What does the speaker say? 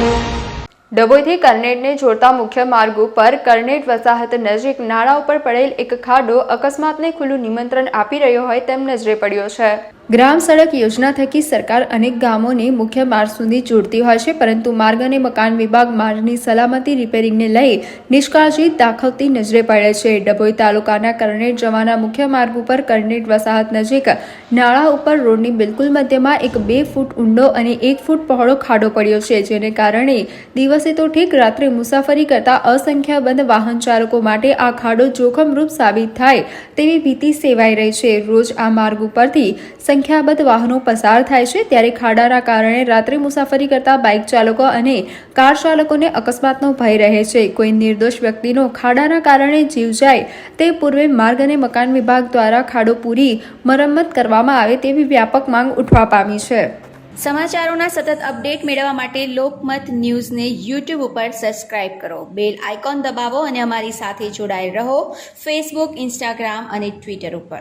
ડભોઈથી કરનેટને જોડતા મુખ્ય માર્ગ ઉપર કરનેટ વસાહત નજીક નાળા ઉપર પડેલ એક ખાડો અકસ્માતને ખુલ્લું નિમંત્રણ આપી રહ્યો હોય તેમ નજરે પડ્યો છે. ગ્રામ સડક યોજના થકી સરકાર અનેક ગામોને મુખ્ય માર્ગ સુધી જોડતી હોય છે, પરંતુ માર્ગ અને મકાન વિભાગ માર્ગની સલામતી રિપેરિંગને લઈ નિષ્કાળજી દાખવતી નજરે પડે છે. ડભોઈ તાલુકાના કરનેટ જવાના મુખ્ય માર્ગ ઉપર કરનેટ વસાહત નજીક નાળા ઉપર રોડની બિલકુલ મધ્યમાં એક બે ફૂટ ઊંડો અને એક ફૂટ પહોળો ખાડો પડ્યો છે, જેને કારણે દિવસે તો ઠીક રાત્રે મુસાફરી કરતા અસંખ્યાબંધ વાહન ચાલકો માટે આ ખાડો જોખમરૂપ સાબિત થાય તેવી ભીતિ સેવાઈ રહી છે. રોજ આ માર્ગ ઉપરથી સંખ્યાબંધ વાહનો પસાર થાય છે ત્યારે ખાડાના કારણે રાત્રે મુસાફરી કરતા બાઇક ચાલકો અને કાર ચાલકોને અકસ્માતનો ભય રહે છે. કોઈ નિર્દોષ વ્યક્તિનો ખાડાના કારણે જીવ જાય તે પૂર્વે માર્ગ અને મકાન વિભાગ દ્વારા ખાડો પૂરી મરમ્મત કરવામાં આવે તેવી વ્યાપક માંગ ઉઠવા પામી છે. સમાચારોના સતત અપડેટ મેળવવા માટે લોકમત ન્યૂઝને યુટ્યુબ ઉપર સબસ્ક્રાઇબ કરો. બેલ આઇકોન દબાવો અને અમારી સાથે જોડાયેલ રહો ફેસબુક, ઇન્સ્ટાગ્રામ અને ટ્વિટર ઉપર.